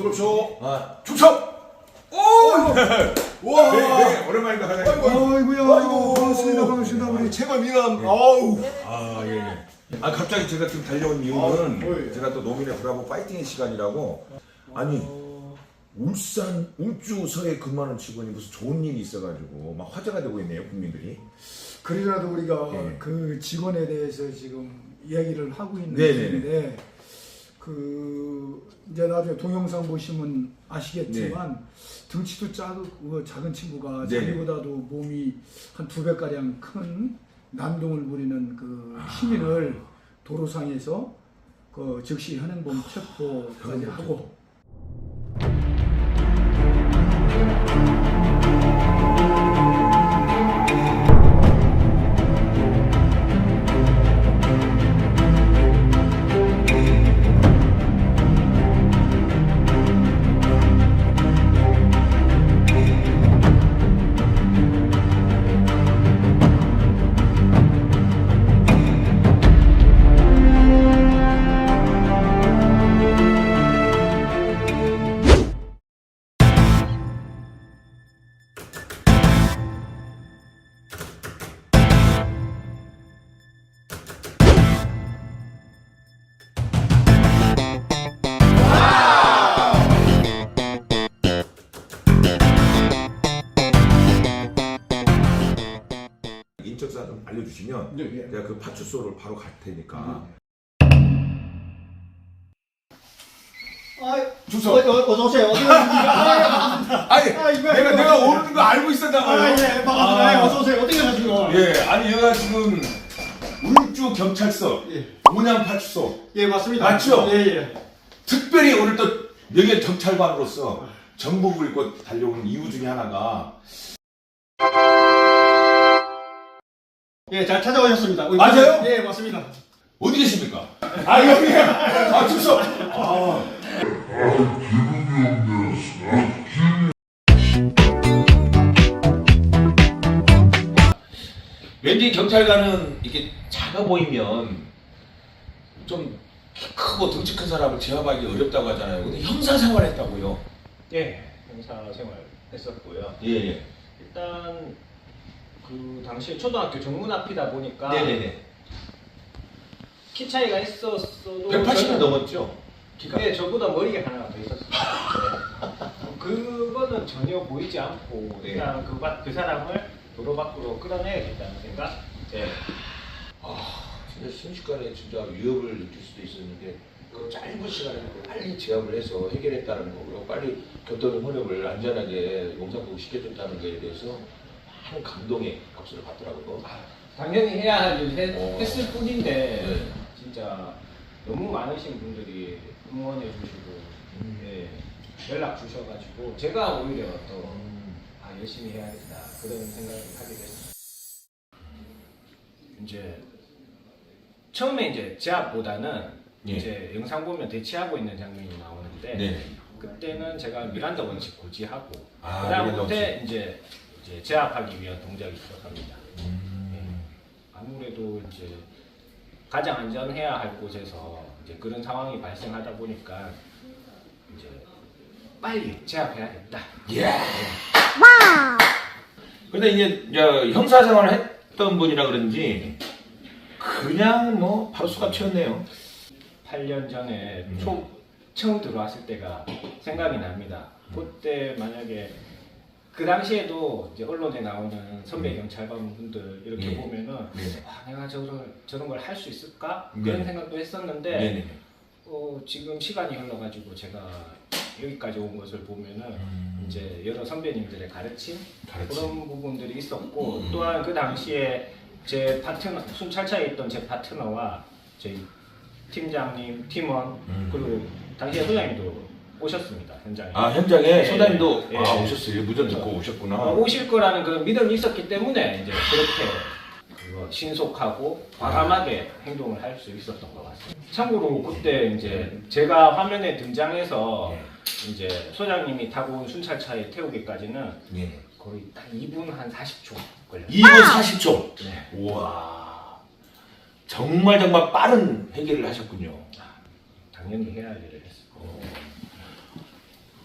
들어오쇼. 아, 충성! 오! 와! 네, 네, 오랜만입니다, 사장님. 아이고야, 아이고, 반갑습니다, 반갑습니다. 우리 체감 미남. 아우. 아, 예, 예. 아, 갑자기 제가 지금 달려온 이유는 아, 예. 제가 또 노민의 브라보 파이팅의 시간이라고. 아니, 울산, 울주서에 근무하는 직원이 무슨 좋은 일이 있어가지고 막 화제가 되고 있네요, 국민들이. 그래라도 우리가 예. 그 직원에 대해서 지금 이야기를 하고 있는 네네네. 중인데 그 이제 나중에 동영상 보시면 아시겠지만 등치도 작고 작은 친구가 네네. 자기보다도 몸이 한 두 배 가량 큰 난동을 부리는 그 시민을 도로상에서 그 즉시 현행범 체포까지 하고 인적사 좀 알려주시면 네, 예. 제가 그 파출소를 바로 갈 테니까. 충성. 어, 어, 어서 오세요. 어디 가십니까? 아니, 아, 이거, 내가, 이거. 내가 오는 거 알고 있었잖아요. 아, 예, 반갑습니다. 아. 예, 어서 오세요. 어떻게 가시고? 예, 아니, 얘가 지금 울주 경찰서, 예. 문양 파출소, 예, 맞습니다. 맞죠? 예, 예. 특별히 오늘 또 명예 경찰관으로서 전복을 입고 달려온 이유 중에 하나가 예, 잘 찾아오셨습니다. 우리 맞아요? 예, 맞습니다. 어디 계십니까? 아, 여기. 아, 충성. 아. 왠지 경찰관은 이렇게 작아 보이면 좀키 크고 덩치 큰 사람을 제압하기 어렵다고 하잖아요. 근데 형사 생활했다고요. 예, 행사 생활 했었고요. 예, 예. 일단 그 당시에 초등학교 정문 앞이다 보니까 네네네. 키 차이가 있었어도 180이 저는- 넘었죠? 키가. 네, 저보다 머리가 하나가 더 있었어요. 네. 그거는 전혀 보이지 않고 네. 그냥 그, 바- 그 사람을 도로 밖으로 끌어내야겠다는 생각. 예. 아, 진짜 순식간에 진짜 위협을 느낄 수도 있었는데 그 짧은 시간에 빨리 제압을 해서 해결했다는 거 그리고 빨리 곁도는 혼협을 안전하게 용산국 시켜줬다는 거에 대해서 많은 감동의 박수를 받더라고요. 당연히 해야 할일 어. 했을 뿐인데 네. 진짜 너무 많으신 분들이 응원해 주시고 음. 예, 연락 주셔가지고 제가 오히려 더 음. 아, 열심히 해야겠다 그런 생각을 하게 됐어요. 이제 처음에 이제 제압보다는 예. 이제 영상 보면 대치하고 있는 장면이 나오는데 네. 그때는 제가 미란다 원칙 고지하고 아, 그다음부터 미란다 이제, 이제 제압하기 위한 동작이 시작합니다. 음. 아무래도 이제 가장 안전해야 할 곳에서 이제 그런 상황이 발생하다 보니까 이제 빨리 제압해야겠다. 예. 근데 이제 저 형사 생활을 했던 분이라 그런지 그냥 뭐 바로 수갑 채웠네요. 8년 전에 음. 초 처음 들어왔을 때가 생각이 납니다. 그때 만약에 그 당시에도 이제 언론에 나오는 선배 경찰관 분들 이렇게 예. 보면은 네. 아, 내가 저런 저런 걸 할 수 있을까 네. 그런 생각도 했었는데 네네. 어, 지금 시간이 흘러가지고 제가 여기까지 온 것을 보면은 음. 이제 여러 선배님들의 가르침 가르침. 그런 부분들이 있었고 음. 또한 그 당시에 제 파트너 순찰차에 있던 제 파트너와 저희 팀장님, 팀원 음. 그리고 당시에 소장님도 오셨습니다 현장에 아 현장에 예, 소장님도 예. 아 오셨어요. 무전 듣고 오셨구나. 어, 오실 거라는 그런 믿음이 있었기 때문에 이제 그렇게 신속하고 과감하게 행동을 할 수 있었던 것 같습니다. 참고로 그때 이제 제가 화면에 등장해서 이제 소장님이 타고 온 순찰차에 태우기까지는 예. 거의 딱 2분 한 40초 걸렸어요. 2분 40초. 네. 우와. 정말 정말 빠른 해결을 하셨군요. 당연히 해야 할 일을 했어요.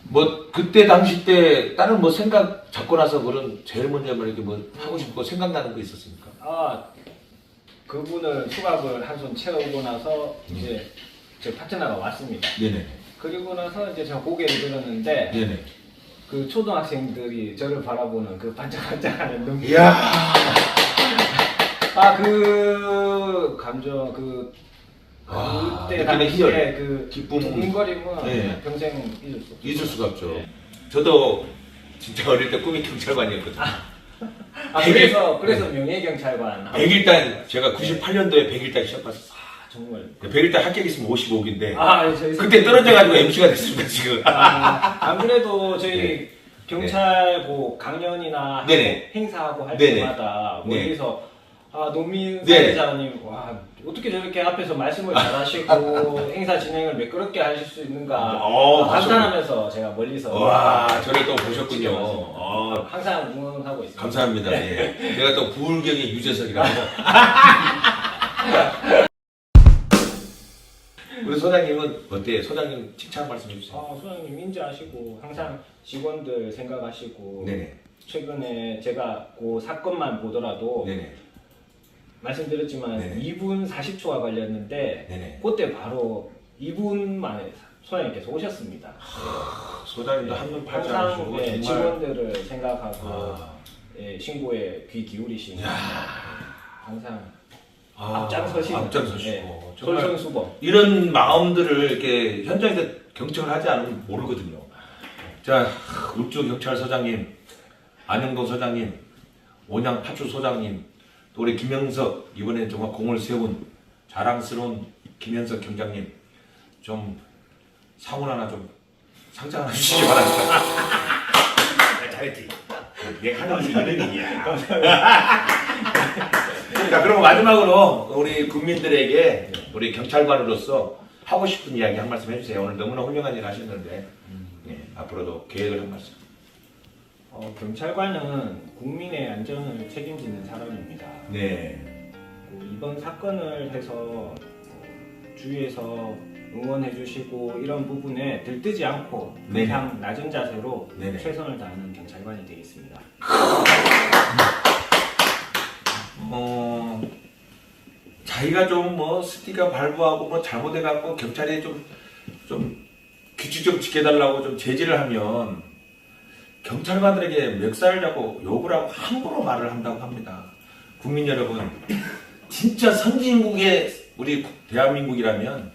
뭐 그때 당시 때 다른 뭐 생각 잡고 나서 그런 제일 먼저 뭐 이렇게 뭐 하고 싶고 생각나는 거 있었습니까? 아 그분을 수갑을 한 손 채우고 나서 이제 제 파트너가 왔습니다. 네네. 그리고 나서 이제 제가 고개를 들었는데 네네. 그 초등학생들이 저를 바라보는 그 반짝반짝하는 눈빛. 이야. 아 그 감정 그 아, 그때 당시에 희열, 그 기쁨. 두근거림은 네. 평생 잊을 수 없어요. 잊을 수가 없죠. 네. 저도 진짜 어릴 때 꿈이 경찰관이었거든요. 아 백일- 그래서 그래서 명예 경찰관. 100일단 제가 98년도에 100일단 시험 봤었어요. 아 정말. 100일단 합격 있으면 55기인데 아 저희 그때 떨어져가지고 MC가 됐습니다 지금. 아, 안 그래도 저희 네. 경찰고 강연이나 하고 네네. 행사하고 할 네네. 때마다 네. 멀리서 아 노민 네네. 사회자님 와 어떻게 저렇게 앞에서 말씀을 잘하시고 행사 진행을 매끄럽게 하실 수 있는가 어, 아, 감탄하면서 제가 멀리서 와 저를 또 보셨군요. 지켜봤습니다. 어, 항상 응원하고 있습니다. 감사합니다. 예. 제가 또 부울경의 유재석이라고. 우리 소장님은 어때요? 소장님 칭찬 말씀 해주세요. 아, 소장님 인지하시고 항상 직원들 생각하시고 네네. 최근에 제가 그 사건만 보더라도 네네. 말씀드렸지만 네네. 2분 40초가 걸렸는데 네네. 그때 바로 2분 만에 소장님께서 오셨습니다. 소장님도 한눈 팔지 않으시고 네, 정말. 직원들을 생각하고 아, 예, 신고에 귀 기울이시고 항상 아, 앞장서시는 앞장서시고 네, 정말 솔선수범 이런 마음들을 이렇게 현장에서 경청을 하지 않으면 모르거든요. 자, 울주 경찰서장님, 안영동 서장님, 온양 파출 소장님, 또 우리 김영석 이번에 정말 공을 세운 자랑스러운 김현석 경장님 좀 상훈 하나 좀 상장 하나 주시기 바랍니다. 잘했지. 내가 하는 일은 이야. 자, 그럼 마지막으로 우리 국민들에게 우리 경찰관으로서 하고 싶은 이야기 한 말씀 해주세요. 오늘 너무나 훌륭한 일 하셨는데 예, 앞으로도 계획을 한 말씀. 어, 경찰관은 국민의 안전을 책임지는 사람입니다. 네. 그 이번 사건을 해서 어, 주위에서 응원해 주시고 이런 부분에 들뜨지 않고 네네. 항상 낮은 자세로 네네. 최선을 다하는 경찰관이 되겠습니다. 어, 자기가 좀 뭐 스티가 발부하고 뭐 잘못해갖고 경찰에 좀, 좀 규칙 좀 지켜달라고 좀 제지를 하면 경찰관들에게 멱살을 잡고 욕을 하고 함부로 말을 한다고 합니다. 국민 여러분, 진짜 선진국의 우리 대한민국이라면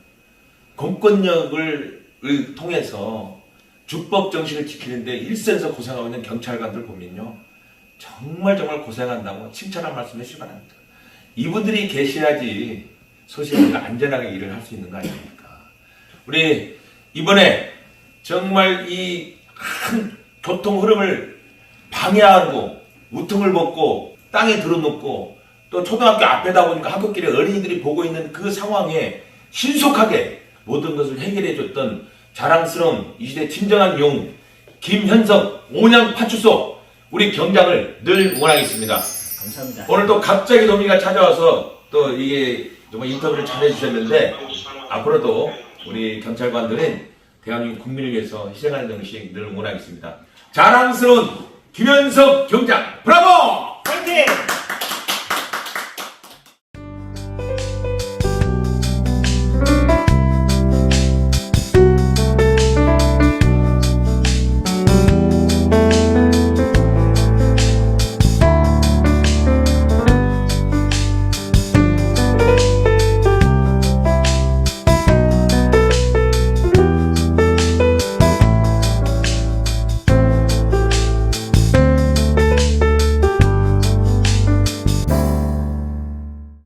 공권력을 을 통해서 주법 정신을 지키는데 일선에서 고생하고 있는 경찰관들 보면요. 정말 정말 고생한다고 칭찬한 말씀 해 주시기 바랍니다. 이분들이 계셔야지 소시가 우리가 안전하게 일을 할 수 있는 거 아닙니까? 우리 이번에 정말 이 큰 교통 흐름을 방해하고 우통을 벗고 땅에 들어놓고 또 초등학교 앞에다 보니까 학교길에 어린이들이 보고 있는 그 상황에 신속하게 모든 것을 해결해 줬던 자랑스러운 이 시대 진정한 용 김현석 온양 파출소 우리 경장을 늘 응원하겠습니다. 감사합니다. 오늘 또 갑자기 도미가 찾아와서 또 이게 정말 인터뷰를 잘 해주셨는데 앞으로도 우리 경찰관들은 대한민국 국민을 위해서 희생하는 정신 늘 응원하겠습니다. 자랑스러운 김현석 경장 브라보!